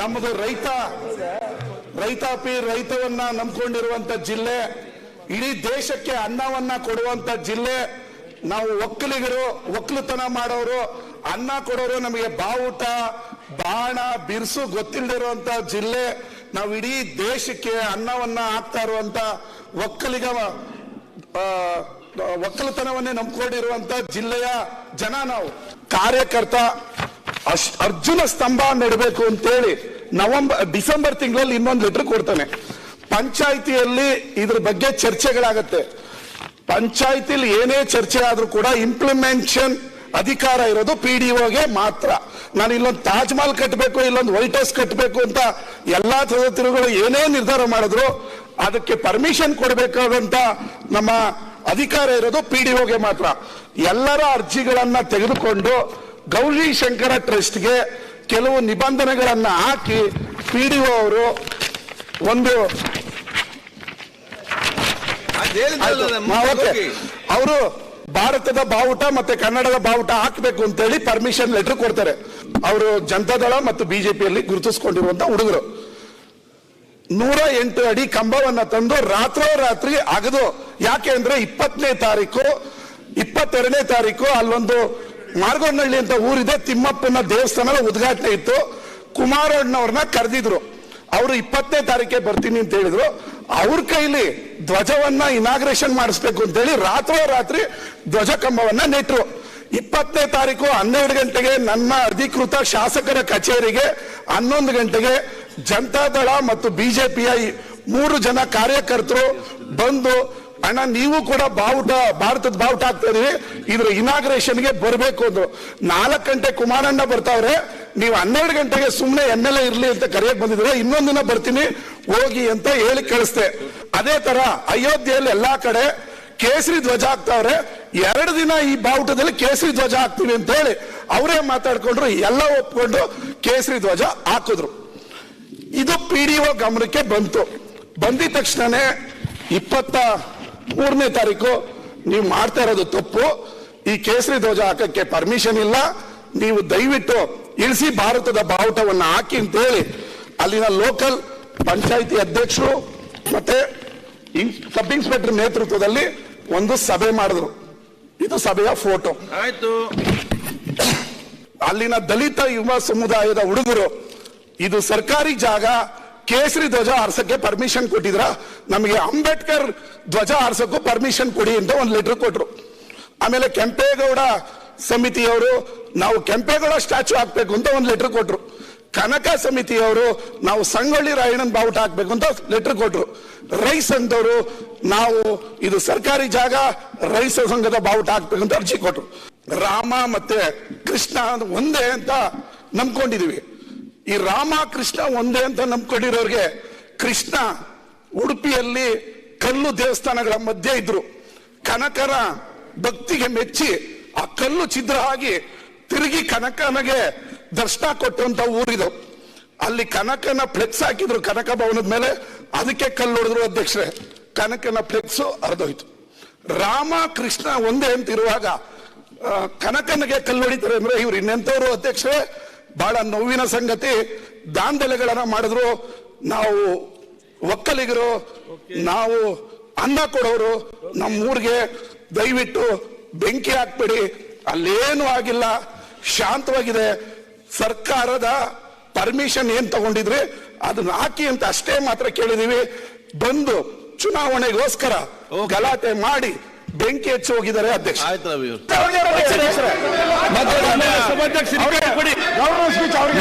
ನಮ್ಮದು ರೈತ, ರೈತಾಪಿ ರೈತವನ್ನ ನಂಬ್ಕೊಂಡಿರುವಂತ ಜಿಲ್ಲೆ, ಇಡೀ ದೇಶಕ್ಕೆ ಅನ್ನವನ್ನ ಕೊಡುವಂತ ಜಿಲ್ಲೆ, ನಾವು ಒಕ್ಕಲಿಗರು, ಒಕ್ಕಲುತನ ಮಾಡೋರು, ಅನ್ನ ಕೊಡೋರು ನಮಗೆ ಬಾವುಟ, ಬಾಣ, ಬಿರ್ಸು ಗೊತ್ತಿಲ್ಲದಿರುವಂತ ಜಿಲ್ಲೆ, ನಾವು ಇಡೀ ದೇಶಕ್ಕೆ ಅನ್ನವನ್ನ ಹಾಕ್ತಾ ಇರುವಂತ ಒಕ್ಕಲಿಗ ಒಕ್ಕಲುತನವನ್ನೇ ನಂಬ್ಕೊಂಡಿರುವಂತ ಜಿಲ್ಲೆಯ ಜನ ನಾವು. ಕಾರ್ಯಕರ್ತ ಅಶ್- ಅರ್ಜುನ ಸ್ತಂಭ ನೆಡಬೇಕು ಅಂತೇಳಿ ನವೆಂಬರ್ ಡಿಸೆಂಬರ್ ತಿಂಗಳಲ್ಲಿ ಇನ್ನೊಂದು ಲೆಟರ್ ಕೊಡ್ತಾನೆ. ಪಂಚಾಯಿತಿಯಲ್ಲಿ ಇದ್ರ ಬಗ್ಗೆ ಚರ್ಚೆಗಳಾಗತ್ತೆ. ಪಂಚಾಯಿತಿಲಿ ಏನೇ ಚರ್ಚೆ ಆದ್ರೂ ಕೂಡ ಇಂಪ್ಲಿಮೆಂಟೇಷನ್ ಅಧಿಕಾರ ಇರೋದು ಪಿ ಡಿ ಒಗೆ ಮಾತ್ರ. ನಾನು ಇಲ್ಲೊಂದು ತಾಜ್ ಮಹಲ್ ಕಟ್ಟಬೇಕು ಇಲ್ಲೊಂದು ವೈಟ್ ಹೌಸ್ ಕಟ್ಟಬೇಕು ಅಂತ ಎಲ್ಲಾ ಸದಸ್ಯರುಗಳು ಏನೇ ನಿರ್ಧಾರ ಮಾಡಿದ್ರು ಅದಕ್ಕೆ ಪರ್ಮಿಷನ್ ಕೊಡಬೇಕಾದಂತ ನಮ್ಮ ಅಧಿಕಾರ ಇರೋದು ಪಿ ಡಿ ಒಗೆ ಮಾತ್ರ. ಎಲ್ಲರ ಅರ್ಜಿಗಳನ್ನ ತೆಗೆದುಕೊಂಡು ಗೌರಿ ಶಂಕರ ಟ್ರಸ್ಟ್ಗೆ ಕೆಲವು ನಿಬಂಧನೆಗಳನ್ನ ಹಾಕಿ ಪಿ ಡಿ ಒ ಅವರು ಒಂದು ಅವರು ಭಾರತದ ಬಾವುಟ ಮತ್ತೆ ಕನ್ನಡದ ಬಾವುಟ ಹಾಕಬೇಕು ಅಂತೇಳಿ ಪರ್ಮಿಷನ್ ಲೆಟರ್ ಕೊಡ್ತಾರೆ. ಅವರು ಜನತಾದಳ ಮತ್ತು ಬಿಜೆಪಿಯಲ್ಲಿ ಗುರುತಿಸಿಕೊಂಡಿರುವಂತ ಹುಡುಗರು. ನೂರ ಎಂಟು ಅಡಿ ಕಂಬವನ್ನ ತಂದು ರಾತ್ರೋರಾತ್ರಿ ಅಗದು. ಯಾಕೆ ಅಂದ್ರೆ ಇಪ್ಪತ್ತನೇ ತಾರೀಕು ಇಪ್ಪತ್ತೆರಡನೇ ತಾರೀಕು ಅಲ್ಲೊಂದು ಮಾರ್ಗೋನಹಳ್ಳಿ ಅಂತ ಊರಿದೆ, ತಿಮ್ಮಪ್ಪನ ದೇವಸ್ಥಾನದ ಉದ್ಘಾಟನೆ ಇತ್ತು. ಕುಮಾರಣ್ಣವ್ರನ್ನ ಕರೆದಿದ್ರು. ಅವರು ಇಪ್ಪತ್ತನೇ ತಾರೀಕೆ ಬರ್ತೀನಿ ಅಂತ ಹೇಳಿದ್ರು. ಅವ್ರ ಕೈಲಿ ಧ್ವಜವನ್ನ ಇನಾಗ್ರೇಷನ್ ಮಾಡಿಸ್ಬೇಕು ಅಂತೇಳಿ ರಾತ್ರೋರಾತ್ರಿ ಧ್ವಜ ಕಂಬವನ್ನ ನೆಟ್ರು. ಇಪ್ಪತ್ತನೇ ತಾರೀಕು ಹನ್ನೆರಡು ಗಂಟೆಗೆ ನನ್ನ ಅಧಿಕೃತ ಶಾಸಕರ ಕಚೇರಿಗೆ ಹನ್ನೊಂದು ಗಂಟೆಗೆ ಜನತಾದಳ ಮತ್ತು ಬಿಜೆಪಿಯ ಮೂರು ಜನ ಕಾರ್ಯಕರ್ತರು ಬಂದು ಅಣ್ಣ, ನೀವು ಕೂಡ ಬಾವುಟ, ಭಾರತದ ಬಾವುಟ ಆಗ್ತಾ ಇದೀವಿ ಇದ್ರ ಇನಾಗ್ರೇಷನ್ಗೆ ಬರಬೇಕು ಅಂದ್ರು. ನಾಲ್ಕು ಗಂಟೆ ಕುಮಾರಣ್ಣ ಬರ್ತಾವ್ರೆ. ನೀವು ಹನ್ನೆರಡು ಗಂಟೆಗೆ ಸುಮ್ಮನೆ ಎಂ ಎಲ್ ಎ ಇರ್ಲಿ ಅಂತ ಕರೆಯಕ್ಕೆ ಬಂದಿದ್ರೆ ಇನ್ನೊಂದು ದಿನ ಬರ್ತೀನಿ, ಹೋಗಿ ಅಂತ ಹೇಳಿ ಕಳಿಸ್ದೆ. ಅದೇ ತರ ಅಯೋಧ್ಯೆಯಲ್ಲಿ ಎಲ್ಲಾ ಕಡೆ ಕೇಸರಿ ಧ್ವಜ ಆಗ್ತಾವ್ರೆ ಎರಡು ದಿನ ಈ ಬಾವುಟದಲ್ಲಿ ಕೇಸರಿ ಧ್ವಜ ಹಾಕ್ತೀವಿ ಅಂತ ಹೇಳಿ ಅವರೇ ಮಾತಾಡ್ಕೊಂಡ್ರು, ಎಲ್ಲ ಒಪ್ಕೊಂಡು ಕೇಸರಿ ಧ್ವಜ ಹಾಕಿದ್ರು. ಇದು ಪಿ ಡಿ ಒ ಗಮನಕ್ಕೆ ಬಂತು. ಬಂದಿದ ತಕ್ಷಣನೇ ಇಪ್ಪತ್ತ ಮೂರನೇ ತಾರೀಕು ನೀವು ಮಾಡ್ತಾ ಇರೋದು ತಪ್ಪು. ಈ ಕೇಸರಿ ಧ್ವಜ ಹಾಕಕ್ಕೆ ಪರ್ಮಿಷನ್ ಇಲ್ಲ. ನೀವು ದಯವಿಟ್ಟು ಇಳಿಸಿ ಭಾರತದ ಬಾವುಟವನ್ನು ಹಾಕಿ ಅಂತ ಹೇಳಿ ಅಲ್ಲಿನ ಲೋಕಲ್ ಪಂಚಾಯಿತಿ ಅಧ್ಯಕ್ಷರು ಮತ್ತೆ ಸಬ್ ಇನ್ಸ್ಪೆಕ್ಟರ್ ನೇತೃತ್ವದಲ್ಲಿ ಒಂದು ಸಭೆ ಮಾಡಿದ್ರು. ಇದು ಸಭೆಯ ಫೋಟೋ ಆಯ್ತು. ಅಲ್ಲಿನ ದಲಿತ ಯುವ ಸಮುದಾಯದ ಹುಡುಗರು ಇದು ಸರ್ಕಾರಿ ಜಾಗ ಕೇಸರಿ ಧ್ವಜ ಆರ್ಸಕ್ಕೆ ಪರ್ಮಿಷನ್ ಕೊಟ್ಟಿದ್ರ? ನಮಗೆ ಅಂಬೇಡ್ಕರ್ ಧ್ವಜ ಆರ್ಸಕ್ಕೂ ಪರ್ಮಿಷನ್ ಕೊಡಿ ಅಂತ ಒಂದು ಲೆಟರ್ ಕೊಟ್ರು. ಆಮೇಲೆ ಕೆಂಪೇಗೌಡ ಸಮಿತಿಯವರು, ನಾವು ಕೆಂಪೇಗೌಡ ಸ್ಟ್ಯಾಚು ಹಾಕ್ಬೇಕು ಅಂತ ಒಂದು ಲೆಟರ್ ಕೊಟ್ರು. ಕನಕ ಸಮಿತಿಯವರು, ನಾವು ಸಂಗೊಳ್ಳಿ ರಾಯಣ್ಣನ ಬಾವುಟ ಹಾಕ್ಬೇಕು ಅಂತ ಲೆಟರ್ ಕೊಟ್ರು. ರೈಸ್ ಅಂತವರು, ನಾವು ಇದು ಸರ್ಕಾರಿ ಜಾಗ, ರೈಸ ಸಂಘದ ಬಾವುಟ ಹಾಕ್ಬೇಕು ಅಂತ ಅರ್ಜಿ ಕೊಟ್ರು. ರಾಮ ಮತ್ತೆ ಕೃಷ್ಣ ಒಂದೇ ಅಂತ ನಂಬ್ಕೊಂಡಿದೀವಿ. ಈ ರಾಮ ಕೃಷ್ಣ ಒಂದೇ ಅಂತ ನಂಬ್ಕೊಂಡಿರೋರಿಗೆ ಕೃಷ್ಣ ಉಡುಪಿಯಲ್ಲಿ ಕಲ್ಲು ದೇವಸ್ಥಾನಗಳ ಮಧ್ಯೆ ಇದ್ರು. ಕನಕರ ಭಕ್ತಿಗೆ ಮೆಚ್ಚಿ ಆ ಕಲ್ಲು ಛಿದ್ರ ಆಗಿ ತಿರುಗಿ ಕನಕನಿಗೆ ದರ್ಶನ ಕೊಟ್ಟಂತ ಊರಿದು. ಅಲ್ಲಿ ಕನಕನ ಫ್ಲೆಕ್ಸ್ ಹಾಕಿದ್ರು ಕನಕ ಭವನದ ಮೇಲೆ, ಅದಕ್ಕೆ ಕಲ್ಲು ಹೊಡೆದ್ರು ಅಧ್ಯಕ್ಷರೇ. ಕನಕನ ಫ್ಲೆಕ್ಸ್ ಹರಿದೋಯ್ತು. ರಾಮ ಕೃಷ್ಣ ಒಂದೇ ಅಂತ ಇರುವಾಗ ಕನಕನಿಗೆ ಕಲ್ಲು ಹೊಡಿತಾರೆ ಅಂದ್ರೆ ಇವ್ರು ಇನ್ನೆಂತವ್ರು ಅಧ್ಯಕ್ಷರೇ? ಬಹಳ ನೋವಿನ ಸಂಗತಿ ದಾಂಧಲೆಗಳನ್ನ ಮಾಡಿದ್ರು. ನಾವು ಒಕ್ಕಲಿಗರು ನಾವು ಅನ್ನ ಕೊಡೋರು ನಮ್ಮೂರಿಗೆ ದಯವಿಟ್ಟು ಬೆಂಕಿ ಹಾಕ್ಬೇಡಿ ಅಲ್ಲೇನು ಆಗಿಲ್ಲ. ಶಾಂತವಾಗಿದೆ. ಸರ್ಕಾರದ ಪರ್ಮಿಷನ್ ಏನ್ ತಗೊಂಡಿದ್ರಿ ಅದನ್ನ ಹಾಕಿ ಅಂತ ಅಷ್ಟೇ ಮಾತ್ರ ಕೇಳಿದೀವಿ. ಬಂದು ಚುನಾವಣೆಗೋಸ್ಕರ ಗಲಾಟೆ ಮಾಡಿ ಬೆಂಕಿ ಹೆಚ್ಚು ಹೋಗಿದ್ದಾರೆ ಅಧ್ಯಕ್ಷ. ಗೌರವ ಸ್ಪೀಚ್ ಅವ್ರಿಗೆ.